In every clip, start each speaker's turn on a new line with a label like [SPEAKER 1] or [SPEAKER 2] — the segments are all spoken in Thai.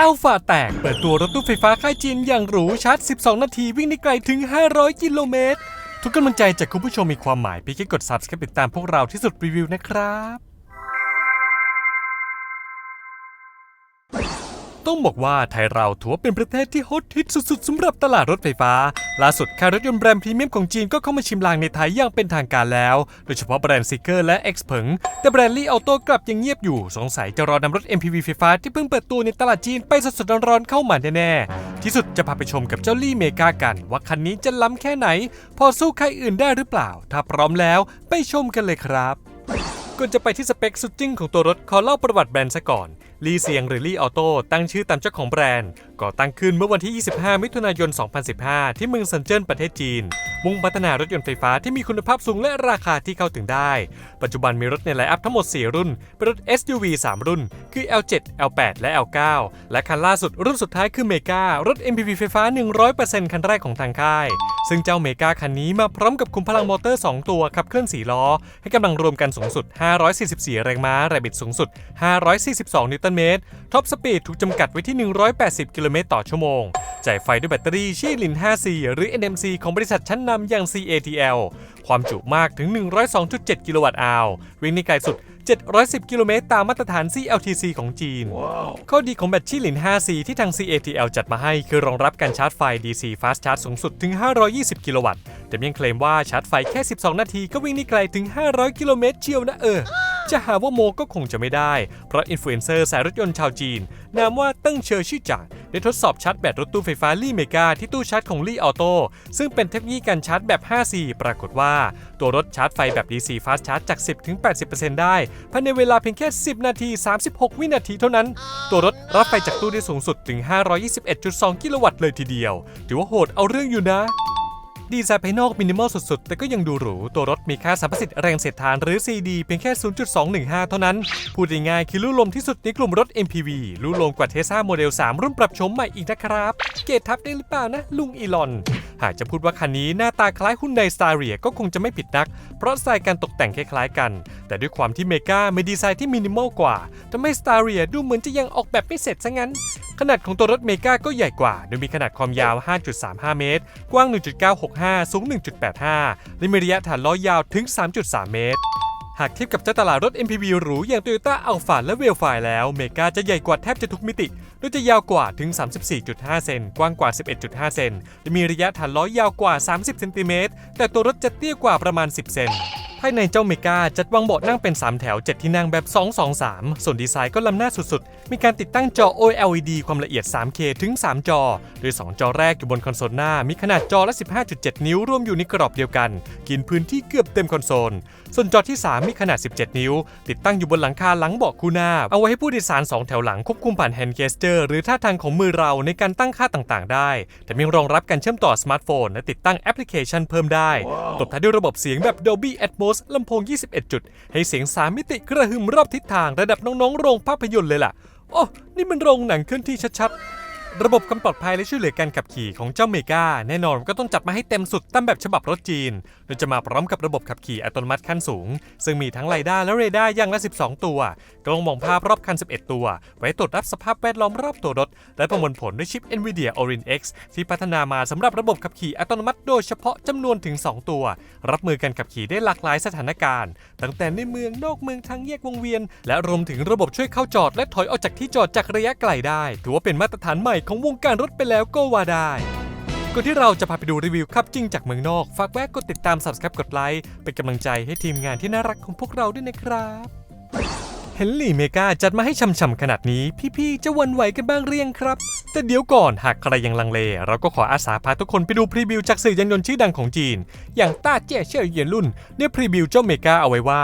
[SPEAKER 1] อัลฟาแตก เปิดตัวรถตู้ไฟฟ้าค่ายจีนอย่างหรูชาร์จ 12 นาทีวิ่งได้ไกลถึง 500 กิโลเมตร ทุกกำลังใจจากคุณผู้ชมมีความหมายเพียงแค่กด subscribe ติดตามพวกเราที่สุดรีวิวนะครับ ต้องบอกว่าไทยเราถือว่าเป็นประเทศที่ฮอตฮิตสุดๆสำหรับตลาดรถไฟฟ้า ล่าสุดค่ายรถยนต์แบรนด์พรีเมียมของจีนก็เข้ามาชิมลางในไทยอย่างเป็นทางการแล้ว โดยเฉพาะแบรนด์ซิกเกอร์และ X เผิงแต่แบรนด์ลี่ออโต้กลับยังเงียบอยู่ สงสัยจะรอนำรถ MPV ไฟฟ้าที่เพิ่งเปิดตัวในตลาดจีนไปสดๆร้อนๆเข้ามาแน่ๆ ที่สุดจะพาไปชมกับเจ้าลี่เมกากัน ว่าคันนี้จะล้ำแค่ไหน พอสู้ใค่ายอื่นได้หรือเปล่า ถ้าพร้อมแล้วไปชมกันเลยครับก่อนจะไปที่สเปคสุดจริงของตัวรถขอเล่าประวัติแบรนด์ซะก่อน ลีเซียงหรือลีออโต้ตั้งชื่อตามเจ้าของแบรนด์ ก่อตั้งขึ้นเมื่อวันที่ 25 มิถุนายน 2015 ที่เมืองเซินเจิ้นประเทศจีน มุ่งพัฒนารถยนต์ไฟฟ้าที่มีคุณภาพสูงและราคาที่เข้าถึงได้ ปัจจุบันมีรถในไลน์อัพทั้งหมด 4 รุ่น เป็นรถ SUV 3 รุ่น คือ L7 L8 และ L9 และคันล่าสุดรุ่นสุดท้ายคือเมการถ MPV ไฟฟ้า 100%คันแรกของทางค่าย ซึ่งเจ้าเมกาคันนี้มาพร้อมกับคุมพลังมอเตอร์ 2 ตัวขับเคลื่อน4ล้อ ให้กำลังรวมกันสูงสุด 544 แรงม้าแรงบิดสูงสุด 542 นิวตันเมตรท็อปสปีดถูกจำกัดไว้ที่ 180 กิโลเมตรต่อชั่วโมง จ่ายไฟด้วยแบตเตอรี่ชี่ลิน 5C หรือ NMC ของบริษัทชั้นนำอย่าง CATL ความจุมากถึง 102.7 กิโลวัตต์อาววิ่งในไกลสุด 710 กิโลเมตรตามมาตรฐาน CLTC ของจีนข้อดีของแบตชี่หลิน 5C ที่ทาง CATL จัดมาให้คือรองรับการชาร์จไฟ DC Fast Charge สูงสุดถึง 520 กิโลวัตต์แต่ยังเคลมว่าชาร์จไฟแค่ 12 นาทีก็วิ่งได้ไกลถึง 500 กิโลเมตรเชียวนะเออ จะหาว่าโมก็คงจะไม่ได้ เพราะอินฟลูเอนเซอร์สายรถยนต์ชาวจีน นามว่าตั้งเชอชื่อจางได้ทดสอบชาร์จแบตรถตู้ไฟฟ้าลี่เมกาที่ตู้ชาร์จของลี่ออโต้ซึ่งเป็นเทคโนโลยีการชาร์จแบบ 5C ปรากฏว่า ตัวรถชาร์จไฟแบบ DC Fast Charge จาก 10-80%ได้ ภายในเวลาเพียงแค่ 10 นาที 36 วินาทีเท่านั้น ตัวรถรับไฟจากตู้ได้สูงสุดถึง 521.2 กิโลวัตต์เลยทีเดียว ถือว่าโหดเอาเรื่องอยู่นะ ดีไซน์ภายนอกมินิมอลสุดๆ แต่ก็ยังดูหรู ตัวรถมีค่าสัมประสิทธิ์แรงเสียดทานหรือ CD เพียงแค่ 0.215 เท่านั้น พูดง่ายๆคือลู่ลมที่สุดในกลุ่มรถ MPV ลู่ลมกว่าเทสซาโมเดล 3 รุ่นปรับโฉมใหม่อีกนะครับ เกตทับได้หรือเปล่านะ ลุงอีลอน หากจะพูดว่าคันนี้หน้าตาคล้ายหุ้นไดสตาร์เรียก็คงจะไม่ผิดนัก เพราะสไตล์การตกแต่งคล้ายๆกัน แต่ด้วยความที่เมกามีดีไซน์ที่มินิมอลกว่าทำให้สตาร์เรียดูเหมือนจะยังออกแบบไม่เสร็จซะงั้น ขนาดของตัวรถเมกาก็ใหญ่กว่า โดยมีขนาดความยาว 5.35 เมตร กว้าง 1.965 สูง 1.85 และมีระยะฐานล้อยาวถึง 3.3 เมตรหากเทียบกับเจ้าตลาดรถ MPV หรูอย่าง Toyota Alphard และ w e l f i แล้ว เมกาจะใหญ่กว่าแทบจะทุกมิติ โดยจะยาวกว่าถึง 34.5 เซน กว้างกว่า 11.5 เซน และมีระยะฐานล้อยาวกว่า 30 เซนติเมตร แต่ตัวรถจะเตี้ยกว่าประมาณ 10 เซน ภายในเจ้าเมกาจัดวางเบาะนั่งเป็น 3 แถว 7 ที่นั่งแบบ 223 ส่วนดีไซน์ก็ล้ำหน้าสุดๆ มีการติดตั้งจอ OLED ความละเอียด 3K ถึง 3 จอ โดย 2 จอแรกอยู่บนคอนโซลหน้า มีขนาดจอละ 15.7 นิ้วรวมอยู่ในกรอบเดียวกัน กินพื้นที่เกือบเต็มคอนโซล ส่วนจอที่ 3 มีขนาด 17 นิ้ว ติดตั้งอยู่บนหลังคาหลังเบาะคู่หน้า เอาไว้ให้ผู้โดยสาร 2 แถวหลังควบคุมผ่านแฮนด์เกสเจอร์หรือท่าทางของมือเราในการตั้งค่าต่างๆ ได้ แต่ยังรองรับการเชื่อมต่อสมาร์ทโฟนและติดตั้งแอปพลิเคชันเพิ่มได้ ตบท้ายด้วยระบบเสียงแบบ Dolby Atmos ลำโพง 21 จุด ให้เสียง3มิติกระหึ่มรอบทิศทางระดับน้องๆ โรงภาพยนตร์เลยล่ะ โอ้ นี่มันโรงหนังเคลื่อนที่ชัดๆ ระบบความปลอดภัยและช่วยเหลือการขับขี่ของเจ้าเมกาแน่นอนก็ต้องจัดมาให้เต็มสุดตามแบบฉบับรถจีน โดยจะมาพร้อมกับระบบขับขี่อัตโนมัติขั้นสูง ซึ่งมีทั้งไลด้าและเรดาร์อย่างละ 12 ตัว กล้องมองภาพรอบคัน 11 ตัว ไว้ตรวจรับสภาพแวดล้อมรอบตัวรถ และประมวลผลด้วยชิป NVIDIA Orin X ที่พัฒนามาสำหรับระบบขับขี่อัตโนมัติโดยเฉพาะจำนวนถึง 2 ตัว รับมือการขับขี่ได้หลากหลายสถานการณ์ ตั้งแต่ในเมืองนอกเมืองทางแยกวงเวียน และรวมถึงระบบช่วยเข้าจอดและถอยออกจากที่จอดจากระยะไกลได้ ถือว่าเป็นมาตรฐานใหม่ของวงการรถไปแล้วก็ว่าได้ก่อนที่เราจะพาไปดูรีวิวขับจริงจากเมืองนอก ฝากแวะกดติดตาม subscribe กดไลค์เป็นกำลังใจให้ทีมงานที่น่ารักของพวกเราด้วยนะครับเห็นลี่เมกาจัดมาให้ช่ำๆขนาดนี้ พี่ๆจะวันไหวกันบ้างเรียงครับ แต่เดี๋ยวก่อนหากใครยังลังเล เราก็ขออาสาพาทุกคนไปดูพรีวิวจากสื่อยานยนต์ชื่อดังของจีน อย่างต้าเจี้ยเชี่ยเยียนรุ่นได้พรีวิวเจ้าเมกาเอาไว้ว่า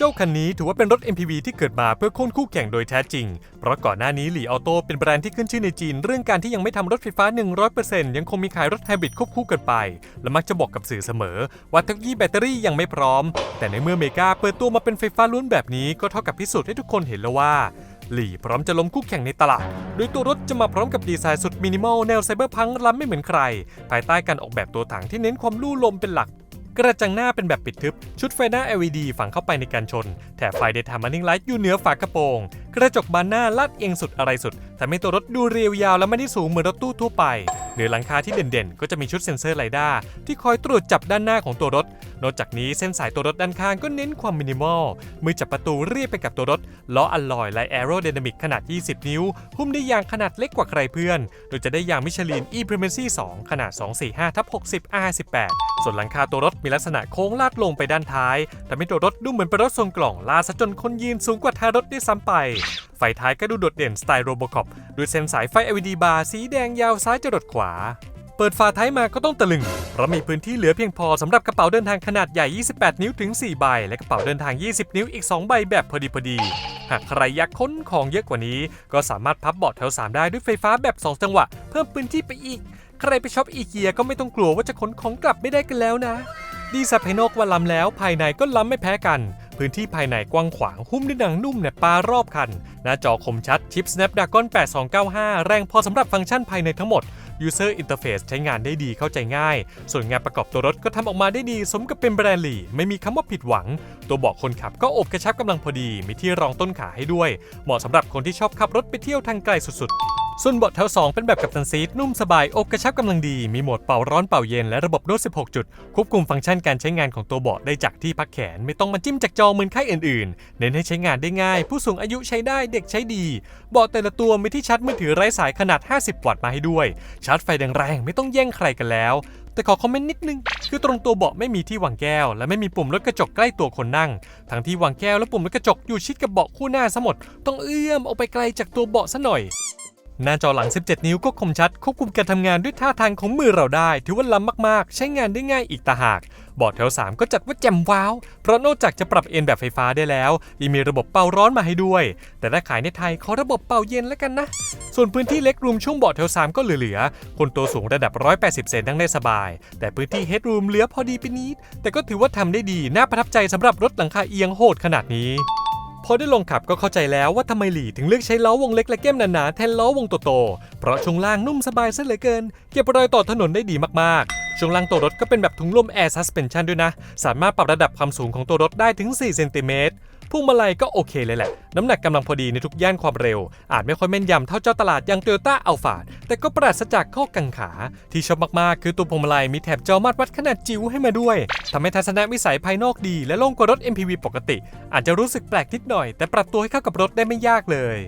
[SPEAKER 1] เจ้าคันนี้ถือว่าเป็นรถ MPV ที่เกิดมาเพื่อโค่นคู่แข่งโดยแท้จริง เพราะก่อนหน้านี้หลีออโต้เป็นแบรนด์ที่ขึ้นชื่อในจีน เรื่องการที่ยังไม่ทำรถไฟฟ้า 100%ยังคงมีขายรถไฮบริดควบคู่กันไป และมักจะบอกกับสื่อเสมอ ว่าเทคโนโลยีแบตเตอรี่ยังไม่พร้อม แต่ในเมื่อเมกาเปิดตัวมาเป็นไฟฟ้าล้วนแบบนี้ก็เท่ากับพิสูจน์ให้ทุกคนเห็นแล้วว่าหลี่พร้อมจะล้มคู่แข่งในตลาด โดยตัวรถจะมาพร้อมกับดีไซน์สุดมินิมอลแนวไซเบอร์พังล้ำไม่เหมือนใคร ภายใต้การออกแบบตัวถังที่เน้นความลู่ลมเป็นหลัก กระจังหน้าเป็นแบบปิดทึบ ชุดไฟหน้า LED ฝังเข้าไปในกันชน แถบไฟ Daytime Running Light อยู่เหนือฝากระโปรง กระจกบานหน้าลาดเอียงสุดอะไรสุดทำให้ตัวรถดูเรียวยาวและไม่ได้สูงเหมือนรถตู้ทั่วไปเหนือหลังคาที่เด่นๆ ก็จะมีชุดเซ็นเซอร์ไลด้าที่คอยตรวจจับด้านหน้าของตัวรถ นอกจากนี้เส้นสายตัวรถด้านข้างก็เน้นความมินิมอล มือจับประตูเรียบไปกับตัวรถ ล้ออัลลอยและแอโร d y นามิกขนาด 20 นิ้ว หุ้มด้วยยางขนาดเล็กกว่าใครเพื่อน โดยจะได้ยางมิชลิน e p r e m a c y 2 ขนาด 245ทับ60 R18 ส่วนหลังคาตัวรถมีลักษณะโค้งลาดลงไปด้านท้ายทำให้ตัวรถดูเหมือนเป็นรถทรงกล่องลาซะจนคนยืนสูงกว่าท้ายรถด้วยซ้ำไป ไฟท้ายก็ดูโดดเด่นสไตล์โรบอคอปด้วยเส้นสายไฟ LED บาร์สีแดงยาวซ้ายจรดขวาเปิดฝาท้ายมาก็ต้องตะลึง เพราะมีพื้นที่เหลือเพียงพอสำหรับกระเป๋าเดินทางขนาดใหญ่ 28 นิ้วถึง 4 ใบ และกระเป๋าเดินทาง 20 นิ้วอีก 2 ใบแบบพอดีพอดี หากใครอยากค้นของเยอะกว่านี้ ก็สามารถพับเบาะแถว 3 ได้ด้วยไฟฟ้าแบบ 2 จังหวะ เพิ่มพื้นที่ไปอีก ใครไปช็อปอีเกียก็ไม่ต้องกลัวว่าจะขนของกลับไม่ได้กันแล้วนะ ดีไซน์ภายนอกว่าล้ำแล้ว ภายในก็ล้ำไม่แพ้กัน พื้นที่ภายในกว้างขวางหุ้มด้วยหนังนุ่มเนี่ยปารอบคัน หน้าจอคมชัดชิป Snapdragon 8295 แรงพอสำหรับฟังก์ชันภายในทั้งหมด User Interface ใช้งานได้ดีเข้าใจง่าย ส่วนงานประกอบตัวรถก็ทำออกมาได้ดี สมกับเป็นแบรนด์ลีไม่มีคำว่าผิดหวัง ตัวเบาะคนขับก็อบกระชับกำลังพอดี มีที่รองต้นขาให้ด้วย เหมาะสำหรับคนที่ชอบขับรถไปเที่ยวทางไกลสุดๆ ส่วนเบาะแถว 2 เป็นแบบกัปตันซีทนุ่มสบายอบกระชับกำลังดี มีโหมดเป่าร้อนเป่าเย็นและระบบนวด 16 จุด ควบคุมฟังก์ชันการใช้งานของตัวเบาะได้จากที่พักแขน ไม่ต้องมาจิ้มจากจอเหมือนค่ายอื่นๆ เน้นให้ใช้งานได้ง่าย ผู้สูงอายุใช้ได้เด็กใช้ดี เบาะแต่ละตัวมีที่ชาร์จมือถือไร้สายขนาด 50 วัตต์มาให้ด้วย ชาร์จไฟแรงๆไม่ต้องแย่งใครกันแล้วแต่ขอคอมเมนต์นิดนึง คือตรงตัวเบาะไม่มีที่วางแก้ว และไม่มีปุ่มลดกระจกใกล้ตัวคนนั่ง ทั้งที่วางแก้วและปุ่มลดกระจกอยู่ชิดกับเบาะคู่หน้าซะหมด ต้องเอื้อมออกไปไกลจากตัวเบาะซะหน่อย หน้าจอหลัง 17 นิ้วก็คมชัด ควบคุมการทำงานด้วยท่าทางของมือเราได้ ถือว่าล้ำมากๆ ใช้งานได้ง่ายอีกต่างหากเบาะแถว 3 ก็จัดว่าแจ่มว้าว เพราะนอกจากจะปรับเอนแบบไฟฟ้าได้แล้วยังมีระบบเป่าร้อนมาให้ด้วย แต่ถ้าขายในไทยขอระบบเป่าเย็นแล้วกันนะ ส่วนพื้นที่เล็กรูมช่วงเบาะแถว 3 ก็เหลือๆ คนตัวสูงระดับ 180 เซนนั่งได้สบาย แต่พื้นที่เฮดรูมเหลือพอดีไปนิดแต่ก็ถือว่าทำได้ดีน่าประทับใจสำหรับรถหลังคาเอียงโหดขนาดนี้ พอได้ลองขับก็เข้าใจแล้วว่าทำไมหลี่ถึงเลือกใช้ล้อวงเล็กและแก้มหนาๆแทนล้อวงโตๆเพราะช่วงล่างนุ่มสบายซะเหลือเกิน เก็บรอยต่อถนนได้ดีมากๆ ช่วงล่างตัวรถก็เป็นแบบถุงลม Air Suspension ด้วยนะ สามารถปรับระดับความสูงของตัวรถได้ถึง 4 เซนติเมตรพวงมาลัยก็โอเคเลยแหละ น้ำหนักกำลังพอดีในทุกย่านความเร็ว อาจไม่ค่อยแม่นยำเท่าเจ้าตลาดอย่าง Toyota Alphard แต่ก็ปราศจากข้อกังขา ที่ชอบมาก ๆ คือตัวพวงมาลัยมีแถบจอมาตรวัดขนาดจิ๋วให้มาด้วยทำให้ทัศนวิสัยภายนอกดีและโล่งกว่ารถ MPV ปกติ อาจจะรู้สึกแปลกนิดหน่อยแต่ปรับตัวให้เข้ากับรถได้ไม่ยากเลย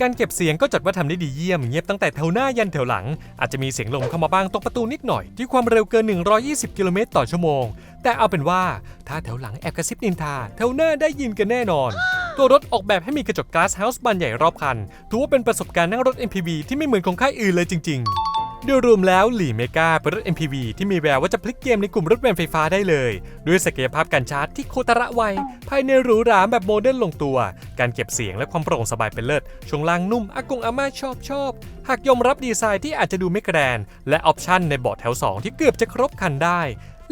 [SPEAKER 1] การเก็บเสียงก็จัดว่าทำได้ดีเยี่ยม เงียบตั้งแต่แถวหน้ายันแถวหลัง อาจจะมีเสียงลมเข้ามาบ้างตรงประตูนิดหน่อย ที่ความเร็วเกิน 120 กิโลเมตรต่อชั่วโมง แต่เอาเป็นว่าถ้าแถวหลังแอบกระซิบนินทาแถวหน้าได้ยินกันแน่นอน ตัวรถออกแบบให้มีกระจก Glass House บานใหญ่รอบคันถือว่าเป็นประสบการณ์นั่งรถ MPV ที่ไม่เหมือนของค่ายอื่นเลยจริง ๆ โดยรวมแล้วหลีเมกาเป็นรถ MPV ที่มีแววว่าจะพลิกเกมในกลุ่มรถแวนไฟฟ้าได้เลย ด้วยศักยภาพการชาร์จที่โคตรไว ภายในหรูหราแบบโมเดิร์นลงตัว การเก็บเสียงและความโปร่งสบายเป็นเลิศช่วงล่างนุ่มอากงอาม่าชอบชอบ หากยอมรับดีไซน์ที่อาจจะดูไม่แกรน และออปชั่นในเบาะแถว 2 ที่เกือบจะครบคันได้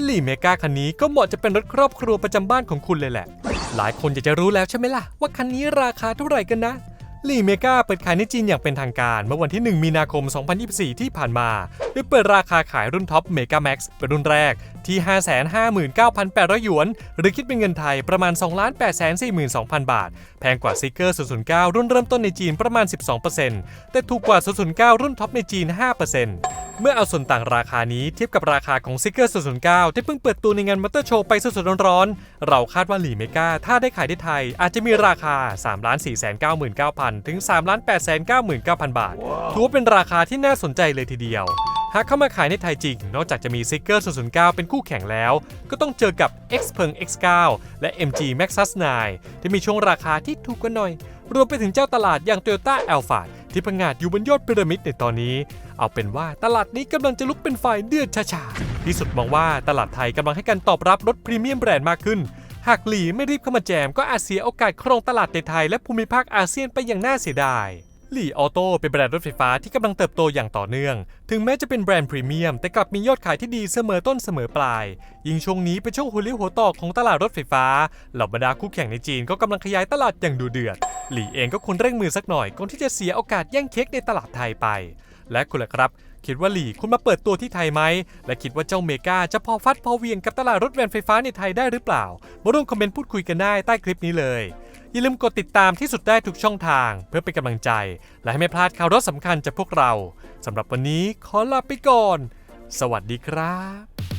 [SPEAKER 1] หลีเมกาคันนี้ก็เหมาะจะเป็นรถครอบครัวประจำบ้านของคุณเลยแหละ หลายคนอยากจะรู้แล้วใช่ไหมล่ะ ว่าคันนี้ราคาเท่าไหร่กันนะ ลีเมกาเปิดขายในจีนอย่างเป็นทางการเมื่อวันที่ 1 มีนาคม 2024 ที่ผ่านมาโดยเปิดราคาขายรุ่นท็อปเมกาแม็กซ์เป็นรุ่นแรก ที่ 559,800 หยวน หรือคิดเป็นเงินไทยประมาณ 2,842,000 บาท แพงกว่าซิกเกอร์009 รุ่นเริ่มต้นในจีนประมาณ 12%แต่ถูกกว่า 009 รุ่นท็อปในจีน 5%เมื่อเอาส่วนต่างราคานี้เทียบกับราคาของซิกเกอร์009 ที่เพิ่งเปิดตัวในงานมอเตอร์โชว์ไปสดๆร้อนๆ เราคาดว่าหลีเมกาถ้าได้ขายที่ไทย อาจจะมีราคา 3,499,000 ถึง 3,899,000 บาท ถือว่าเป็นราคาที่น่าสนใจเลยทีเดียว หากเข้ามาขายในไทยจริง นอกจากจะมีซิกเกอร์009 เป็นคู่แข่งแล้ว ก็ต้องเจอกับ X เพิง X9 และ MG Maxus 9 ที่มีช่วงราคาที่ถูกกว่าหน่อย รวมไปถึงเจ้าตลาดอย่าง Toyota Alphard ที่พังงาดอยู่บนยอดพีระมิดในตอนนี้ เอาเป็นว่าตลาดนี้กำลังจะลุกเป็นไฟเดือดชาๆที่สุดมองว่าตลาดไทยกำลังให้การตอบรับรถพรีเมียมแบรนด์มากขึ้น หากหลีไม่รีบเข้ามาแจมก็อาจเสียโอกาสครองตลาดในไทยและภูมิภาคอาเซียนไปอย่างน่าเสียดาย หลี่ออโต้เป็นแบรนด์รถไฟฟ้าที่กำลังเติบโตอย่างต่อเนื่อง ถึงแม้จะเป็นแบรนด์พรีเมียม แต่กลับมียอดขายที่ดีเสมอต้นเสมอปลาย ยิ่งช่วงนี้เป็นช่วงหัวเลี้ยวหัวต่อของตลาดรถไฟฟ้า เหล่าบรรดาคู่แข่งในจีนก็กำลังขยายตลาดอย่างดูเดือด หลี่เองก็ควรเร่งมือสักหน่อยก่อนที่จะเสียโอกาสแย่งเค้กในตลาดไทยไป และคุณล่ะครับ คิดว่าหลี่คุณมาเปิดตัวที่ไทยไหม และคิดว่าเจ้าเมกาจะพอฟัดพอเวียงกับตลาดรถแวนไฟฟ้าในไทยได้หรือเปล่า มาร่วมคอมเมนต์พูดคุยกันได้ใต้คลิปนี้เลย อย่าลืมกดติดตามที่สุดได้ทุกช่องทางเพื่อเป็นกำลังใจ และให้ไม่พลาดข่าวรถสำคัญจากพวกเราสำหรับวันนี้ขอลาไปก่อน สวัสดีครับ